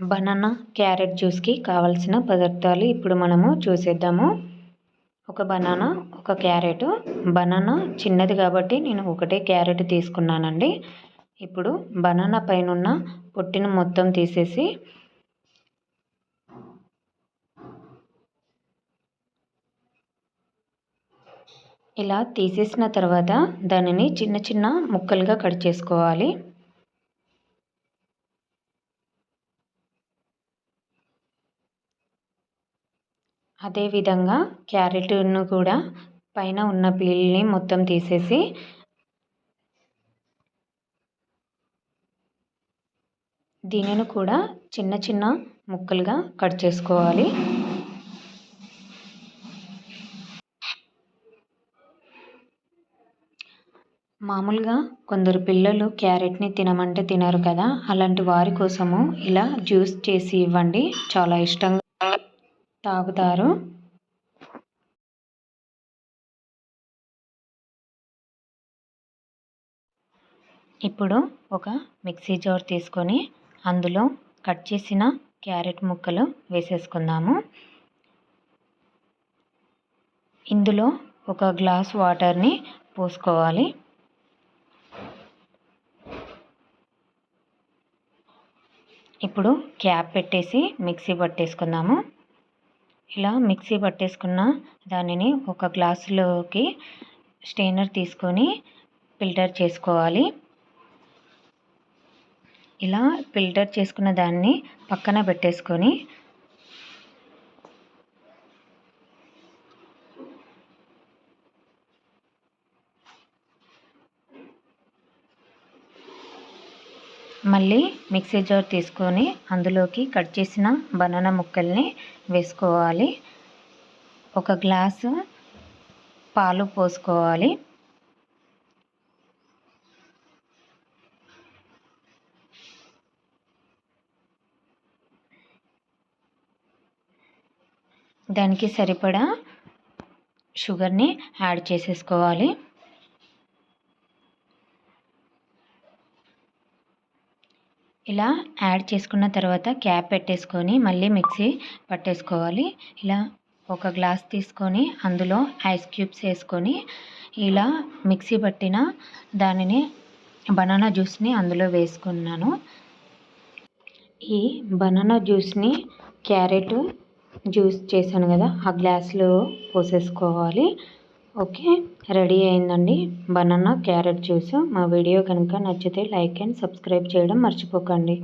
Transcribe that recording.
Banana carrot జ్యూస్కి కావలసిన పదార్థాలు ఇప్పుడు మనము చూసేద్దాము. ఒక బనానా ఒక క్యారెట్. బనానా చిన్నది కాబట్టి నేను ఒకటే క్యారెట్ తీసుకున్నానండి. ఇప్పుడు బనానా పైన పొట్టిన పొట్టిని మొత్తం తీసేసి ఇలా తీసేసిన తర్వాత దానిని చిన్న చిన్న ముక్కలుగా కట్ చేసుకోవాలి. అదేవిధంగా క్యారెట్ను కూడా పైన ఉన్న పీల్ని మొత్తం తీసేసి దీనిని కూడా చిన్న చిన్న ముక్కలుగా కట్ చేసుకోవాలి. మామూలుగా కొందరు పిల్లలు క్యారెట్ని తినమంటే తినరు కదా అలాంటి వారి కోసము ఇలా జ్యూస్ చేసి ఇవ్వండి. చాలా ఇష్టంగా తాగుతారు. ఇప్పుడు ఒక మిక్సీ జార్ తీసుకొని అందులో కట్ చేసిన క్యారెట్ ముక్కలు వేసేసుకుందాము. ఇందులో ఒక గ్లాస్ వాటర్ని పోసుకోవాలి. ఇప్పుడు క్యాప్ పెట్టేసి మిక్సీ పట్టేసుకుందాము. ఇలా మిక్సీ పట్టేసుకున్న దానిని ఒక గ్లాసులోకి స్టెయినర్ తీసుకొని ఫిల్టర్ చేసుకోవాలి. ఇలా ఫిల్టర్ చేసుకున్న దాన్ని పక్కన పెట్టేసుకొని మళ్ళీ మిక్సీ జార్ తీసుకొని అందులోకి కట్ చేసిన బనానా ముక్కల్ని వేసుకోవాలి. ఒక గ్లాసు పాలు పోసుకోవాలి. దానికి సరిపడా షుగర్ని యాడ్ చేసేసుకోవాలి. ఇలా యాడ్ చేసుకున్న తర్వాత క్యాప్ పెట్టేసుకొని మళ్ళీ మిక్సీ పట్టేసుకోవాలి. ఇలా ఒక గ్లాస్ తీసుకొని అందులో ఐస్ క్యూబ్స్ వేసుకొని ఇలా మిక్సీ పట్టిన దానిని బనానా జ్యూస్ని అందులో వేసుకున్నాను. ఈ బనానా జ్యూస్ని క్యారెట్ జ్యూస్ చేశాను కదా ఆ గ్లాస్లో పోసేసుకోవాలి. ఓకే రెడీ అయిందండి. Banana carrot juice. మా వీడియో కనుక నచ్చితే లైక్ అండ్ సబ్స్క్రైబ్ చేయడం మర్చిపోకండి.